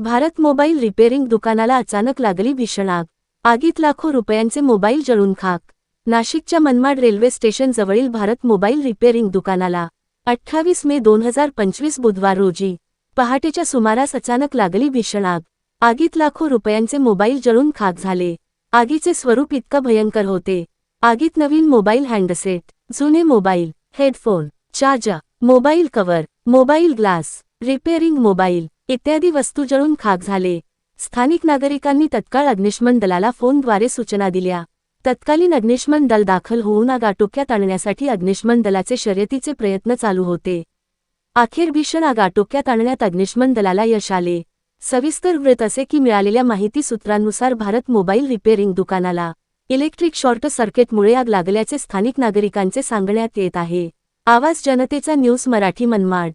Bharat mobile repairing दुकानाला अचानक लागली भीषण आग. आगीत लाखो रुपयांचे मोबाईल जळून खाक. नाशिकच्या मनमाड रेल्वे स्टेशन जवळील भारत मोबाईल रिपेअरिंग दुकानाला अठ्ठावीस मे दोन हजार पंचवीस बुधवार रोजी पहाटेच्या सुमारास अचानक लागली भीषण आग. आगीत लाखो रुपयांचे मोबाईल जळून खाक झाले. आगीचे स्वरूप इतकं भयंकर होते. आगीत नवीन मोबाईल हँडसेट जुने mobile headphone charger mobile cover mobile glass repairing mobile इत्यादी वस्तू जळून खाक झाले. स्थानिक नागरिकांनी तत्काळ अग्निशमन दलाला फोनद्वारे सूचना दिल्या. तत्कालीन अग्निशमन दल दाखल होऊन आग आटोक्यात आणण्यासाठी अग्निशमन दलाचे शर्यतीचे प्रयत्न चालू होते. अखेर भीषण आग आटोक्यात आणण्यात अग्निशमन दलाला यश आले. सविस्तर वृत्त असे की मिळालेल्या माहिती सूत्रांनुसार भारत मोबाईल रिपेअरिंग दुकानाला इलेक्ट्रिक शॉर्ट सर्किटमुळे आग लागल्याचे स्थानिक नागरिकांचे सांगण्यात येत आहे. आवाज जनतेचा न्यूज मराठी मनमाड.